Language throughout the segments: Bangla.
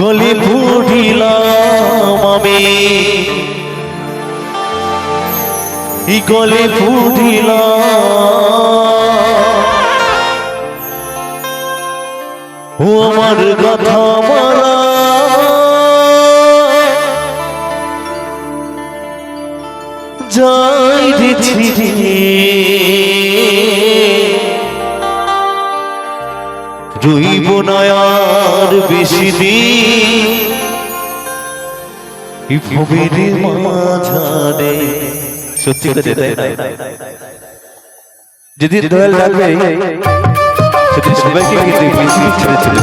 গলি ফুটিলাম আমি। ই গলি ফুটিলাম। ও আমার কথা মারা যাই রে আর বেশি দিন ভূমির মাঝারে সত্যি করে তাই না? যদি দয়াল ডাকবে সেদিন সবাইকে কিন্তু বেশি ছেড়ে ছেড়ে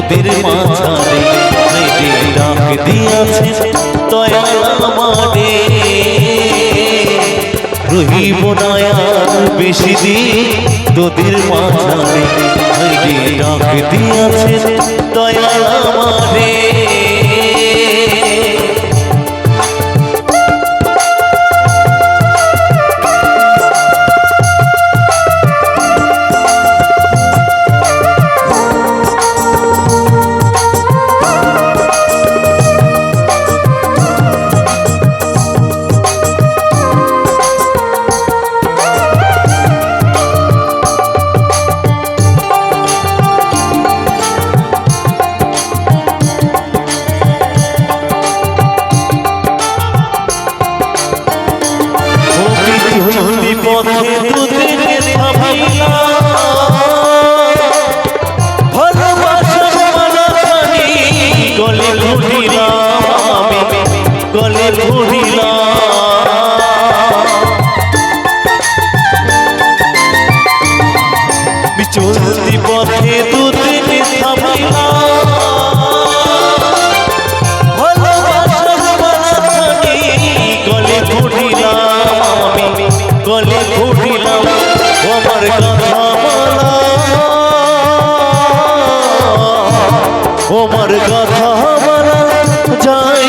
তোদের মাঝারে হাইরে ডাক দিয়াছে দয়াল আমারে। রহিব না বেশি দিন তোদের মাঝারে ডাক দিয়াছে দয়াল আমারে। পথে তোদের ভাবিলা ভালোবাসার ঘুরিলাম আমি গলে ঘুরিলাম পথে ওমার কথা মালা যাই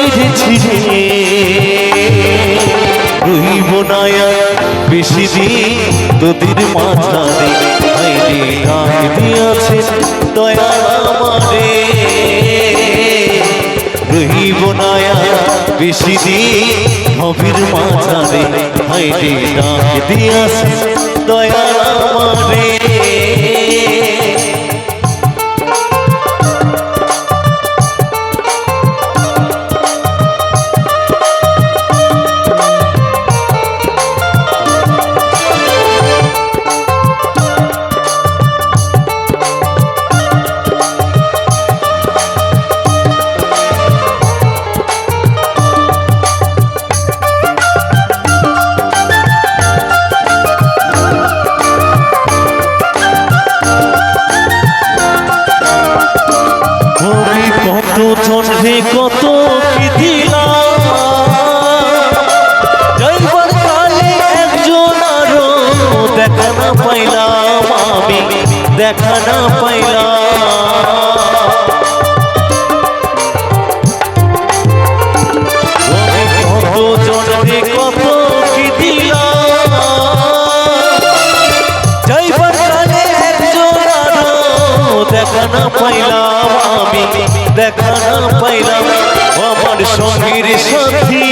রইব না বেশি দিন তোদের মাঝারে হাইরে ডাক দিয়াছে আমারে। না বেশি দিন আমারে। আরও দেখা না পাইলাম আমি, দেখা না পাইলাম আমার সঙ্গীর সাথী।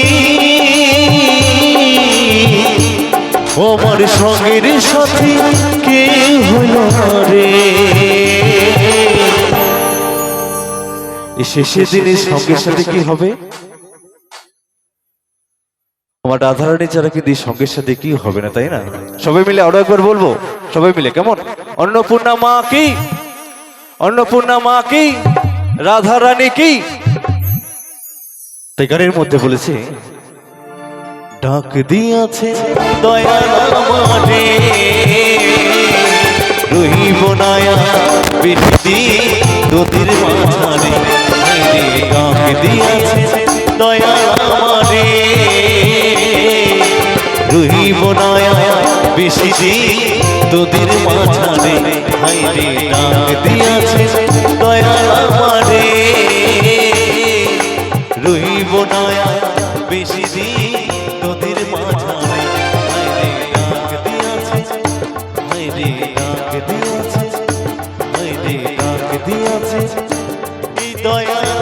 আমার সঙ্গীর সাথী, কে শেষের দিনে সঙ্গের সাথে কি হবে? আমার রাধারানী ছাড়া কিন্তু এই সঙ্গের সাথে কি হবে না, তাই না? সবাই মিলে আরও একবার বলব, সবাই মিলে, কেমন? অন্নপূর্ণা মা কি? অন্নপূর্ণা মা কি? রাধারানী কি? তাই গানের মধ্যে বলেছে, ডাক দিয়াছে দয়াল আমারে। রহিব নায়া বিধি তোদের দিয়াছে দয়াল আমারে নয়া বেশি দিন তোদের মাঝারে হাইরে ডাক দিয়াছে দয়াল আমারে রইব নয়া বেশি দিন তোদের মাঝারে হাইরে ডাক দিয়াছে দয়া